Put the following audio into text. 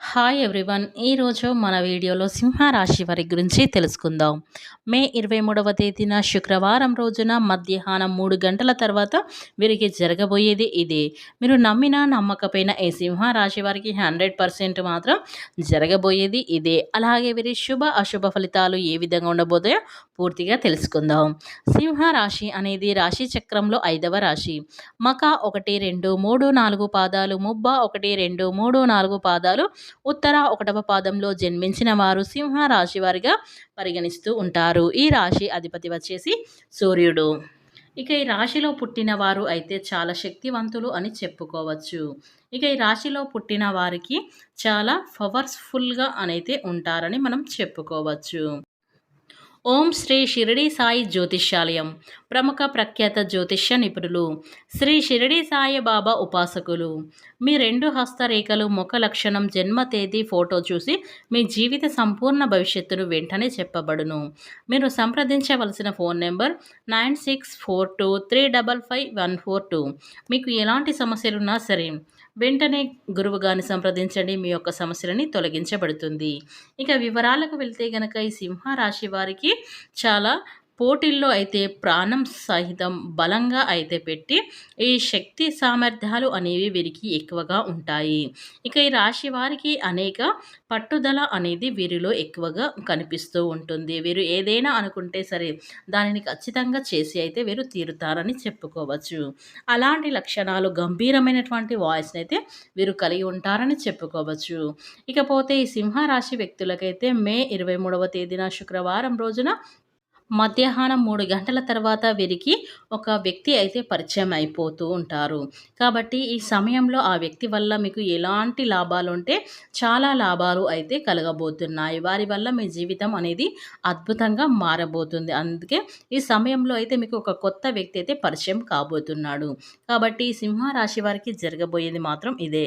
Hi everyone ఈరోజు మన వీడియోలో సింహరాశి వారి గురించి తెలుసుకుందాం. మే ఇరవై మూడవ తేదీన శుక్రవారం రోజున మధ్యాహ్నం మూడు గంటల తర్వాత వీరికి జరగబోయేది ఇదే. మీరు నమ్మిన నమ్మకపోయిన ఈ సింహరాశి వారికి హండ్రెడ్ పర్సెంట్ మాత్రం జరగబోయేది ఇదే. అలాగే వీరి శుభ అశుభ ఫలితాలు ఏ విధంగా ఉండబోతాయో పూర్తిగా తెలుసుకుందాం. సింహరాశి అనేది రాశి చక్రంలో ఐదవ రాశి. మక ఒకటి రెండు మూడు నాలుగు పాదాలు ముబ్బ ఒకటి రెండు మూడు నాలుగు పాదాలు ఉత్తర ఒకటవ పాదంలో జన్మించిన వారు సింహ రాశి వారిగా పరిగణిస్తూ ఉంటారు. ఈ రాశి అధిపతి వచ్చేసి సూర్యుడు. ఇక ఈ రాశిలో పుట్టిన వారు అయితే చాలా శక్తివంతులు అని చెప్పుకోవచ్చు. ఇక ఈ రాశిలో పుట్టిన వారికి చాలా పవర్స్ఫుల్గా అనైతే ఉంటారని మనం చెప్పుకోవచ్చు. ఓం శ్రీ షిరిడి సాయి జ్యోతిష్యాలయం ప్రముఖ ప్రఖ్యాత జ్యోతిష్య నిపుణులు శ్రీ షిరిడి సాయి బాబా ఉపాసకులు. మీ రెండు హస్తరేఖలు ముఖ లక్షణం జన్మ తేదీ ఫోటో చూసి మీ జీవిత సంపూర్ణ భవిష్యత్తును వెంటనే చెప్పబడును. మీరు సంప్రదించవలసిన phone number nine six four two three double five one four two. మీకు ఎలాంటి సమస్యలున్నా సరే వెంటనే గురువుగారిని సంప్రదించండి. మీ యొక్క సమస్యలని తొలగించబడుతుంది. ఇక వివరాలకు వెళ్తే గనక ఈ సింహరాశి వారికి చాలా పోటీల్లో అయితే ప్రాణం సహితం బలంగా అయితే పెట్టి ఈ శక్తి సామర్థ్యాలు అనేవి వీరికి ఎక్కువగా ఉంటాయి. ఇక ఈ రాశి వారికి అనేక పట్టుదల అనేది వీరిలో ఎక్కువగా కనిపిస్తూ ఉంటుంది. వీరు ఏదైనా అనుకుంటే సరే దానిని ఖచ్చితంగా చేసి అయితే వీరు తీరుతారని చెప్పుకోవచ్చు. అలాంటి లక్షణాలు గంభీరమైనటువంటి వాయిస్ని అయితే వీరు కలిగి ఉంటారని చెప్పుకోవచ్చు. ఇకపోతే ఈ సింహరాశి వ్యక్తులకైతే మే ఇరవై మూడవ తేదీన శుక్రవారం రోజున మధ్యాహ్నం మూడు గంటల తర్వాత వీరికి ఒక వ్యక్తి అయితే పరిచయం అయిపోతూ ఉంటారు. కాబట్టి ఈ సమయంలో ఆ వ్యక్తి వల్ల మీకు ఎలాంటి లాభాలు ఉంటే చాలా లాభాలు అయితే కలగబోతున్నాయి. వారి వల్ల మీ జీవితం అనేది అద్భుతంగా మారబోతుంది. అందుకే ఈ సమయంలో అయితే మీకు ఒక కొత్త వ్యక్తి అయితే పరిచయం కాబోతున్నాడు. కాబట్టి సింహరాశి వారికి జరగబోయేది మాత్రం ఇదే.